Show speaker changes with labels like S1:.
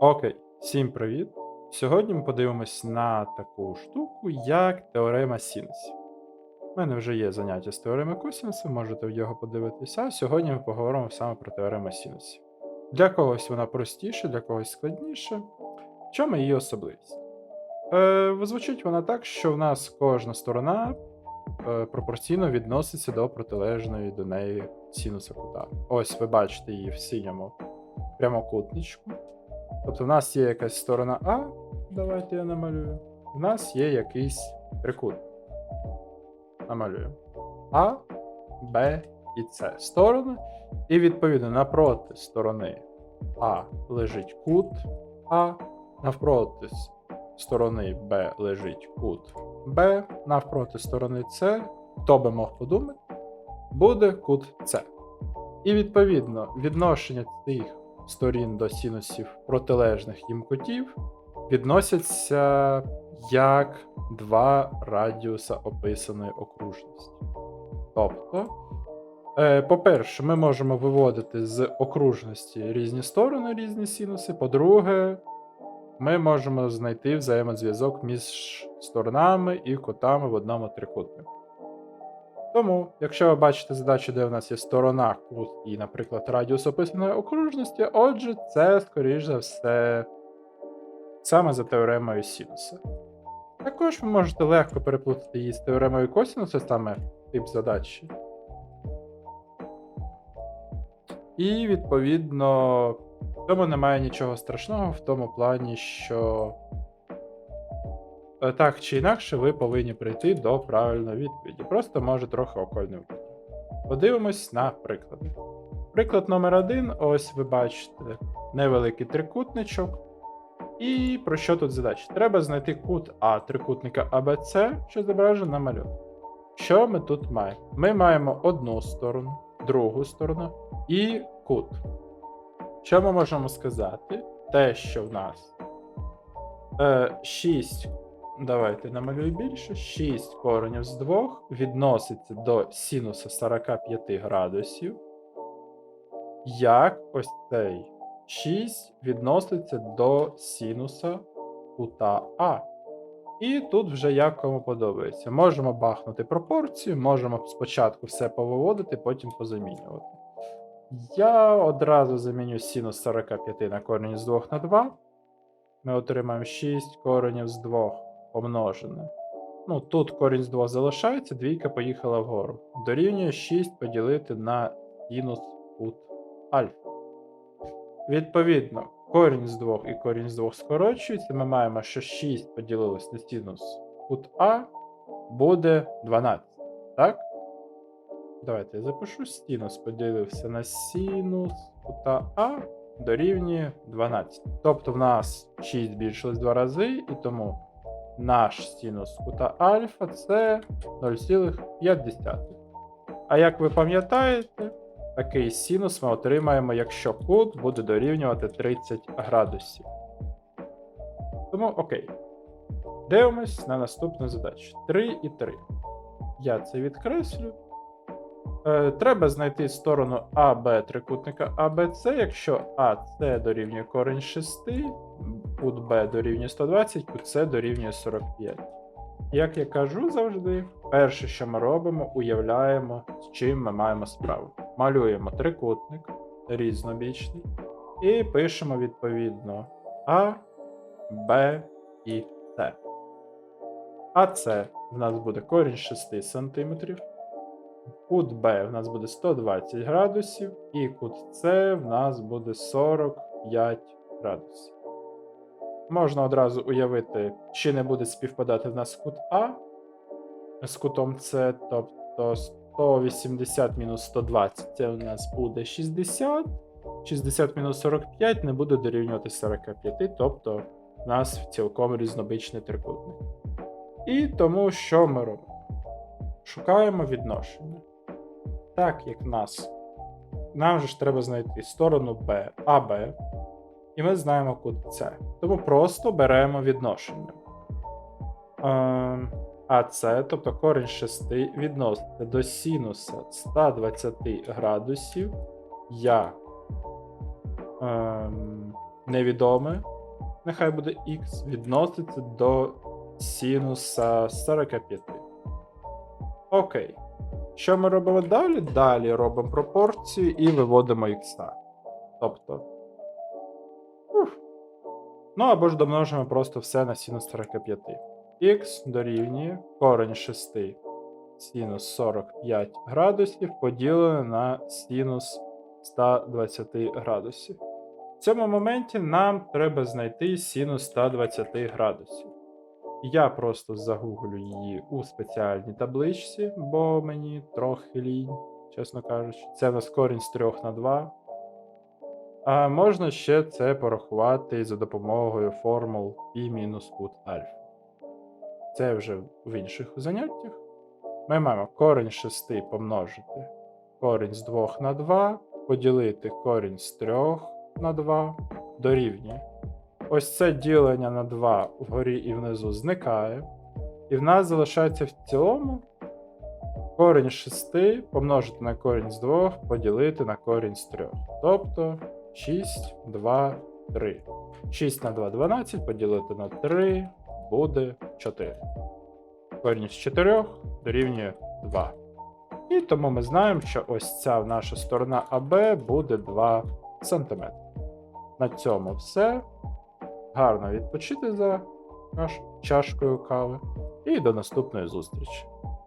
S1: Окей, всім привіт! Сьогодні ми подивимось на таку штуку, як теорема синусів. У мене вже є заняття з теореми косинусів, можете в його подивитися. Сьогодні ми поговоримо саме про теорему синусів. Для когось вона простіша, для когось складніша. В чому її особливість? Е, звучить вона так, що в нас кожна сторона е, пропорційно відноситься до протилежної до неї синуса кута. Ось ви бачите її в синьому прямокутничку. Тобто в нас є якась сторона А, давайте я намалюю. В нас є якийсь трикутник. Намалюю. А, Б і С сторони. І відповідно напроти сторони А лежить кут А, навпроти сторони Б лежить кут Б, навпроти сторони С, хто би мог подумати, буде кут С. І відповідно відношення цих сторін до синусів протилежних їм кутів відносяться як два радіуса описаної окружності. Тобто, е, по-перше, ми можемо виводити з окружності різні сторони, різні синуси. По-друге, ми можемо знайти взаємозв'язок між сторонами і кутами в одному трикутнику. Тому, якщо ви бачите задачу, де в нас є сторона, кут і, наприклад, радіус описаної окружності, отже, це, скоріш за все, саме за теоремою синуса. Також ви можете легко переплутати її з теоремою косинуса, саме тип задачі. І, відповідно, в цьому немає нічого страшного в тому плані, що так чи інакше ви повинні прийти до правильної відповіді. Просто може трохи окольним. Подивимось на приклади. Приклад номер один. Ось ви бачите невеликий трикутничок. І про що тут задача? Треба знайти кут А трикутника АБЦ, що зображено на малюнку. Що ми тут маємо? Ми маємо одну сторону, другу сторону і кут. Що ми можемо сказати? Те, що в нас е, 6, давайте намалюю більше, 6 коренів з 2 відноситься до синуса 45 градусів. Як ось цей 6 відноситься до синуса кута А. І тут вже як кому подобається. Можемо бахнути пропорцію, можемо спочатку все повиводити, потім позамінювати. Я одразу заміню синус 45 на корінь з 2 на 2. Ми отримаємо 6 коренів з 2 помножене. Ну, тут корінь з 2 залишається, двійка поїхала вгору. Дорівнює 6 поділити на синус кут альфа. Відповідно, корінь з 2 і корінь з 2 скорочується. Ми маємо, що 6 поділилось на синус кут А буде 12. Так? Давайте я запишу. Синус поділився на синус кута А дорівнює 12. Тобто в нас 6 збільшилось 2 рази, і тому наш синус кута альфа це 0,5. А як ви пам'ятаєте, такий синус ми отримаємо, якщо кут буде дорівнювати 30 градусів. Тому окей. Дивимось на наступну задачу. 3 і 3. Я це відкреслю. Е, треба знайти сторону АБ трикутника АБЦ, якщо АЦ дорівнює корінь 6, кут Б дорівнює 120, кут С дорівнює 45. Як я кажу завжди, перше, що ми робимо, уявляємо, з чим ми маємо справу. Малюємо трикутник різнобічний і пишемо відповідно А, Б і С. АЦ в нас буде корінь 6 см. Кут Б в нас буде 120 градусів, і кут С в нас буде 45 градусів. Можна одразу уявити, чи не буде співпадати в нас кут А з кутом С, тобто 180 мінус 120 це у нас буде 60. 60 мінус 45 не буде дорівнювати 45, тобто в нас цілком різнобичний трикутник. І тому що ми робимо? Шукаємо відношення. Так як нас. Нам же ж треба знайти сторону Б, АБ, і ми знаємо кут С. Тому просто беремо відношення. Ем, АС, тобто корінь 6, відноситься до синуса 120 градусів як ем, невідоме, нехай буде х, відноситься до синуса 45. Окей. Що ми робимо далі? Далі робимо пропорцію і виводимо х. Тобто. Ну або ж домножимо просто все на синус 45. Х дорівнює корень 6 синус 45 градусів поділене на синус 120 градусів. В цьому моменті нам треба знайти синус 120 градусів. Я просто загуглю її у спеціальній табличці, бо мені трохи лінь, чесно кажучи. Це в нас корінь з 3 на 2. А можна ще це порахувати за допомогою формул і мінус кут альфа. Це вже в інших заняттях. Ми маємо корінь 6 помножити корінь з 2 на 2, поділити корінь з 3 на 2 дорівнює. Ось це ділення на 2 вгорі і внизу зникає. І в нас залишається в цілому корінь 6 помножити на корінь з 2, поділити на корінь з 3. Тобто 6, 2, 3. 6 на 2 12 поділити на 3 буде 4. Корінь з 4 дорівнює 2. І тому ми знаємо, що ось ця наша сторона АБ буде 2 см. На цьому все. Гарно відпочити за наш- чашкою кави. І до наступної зустрічі.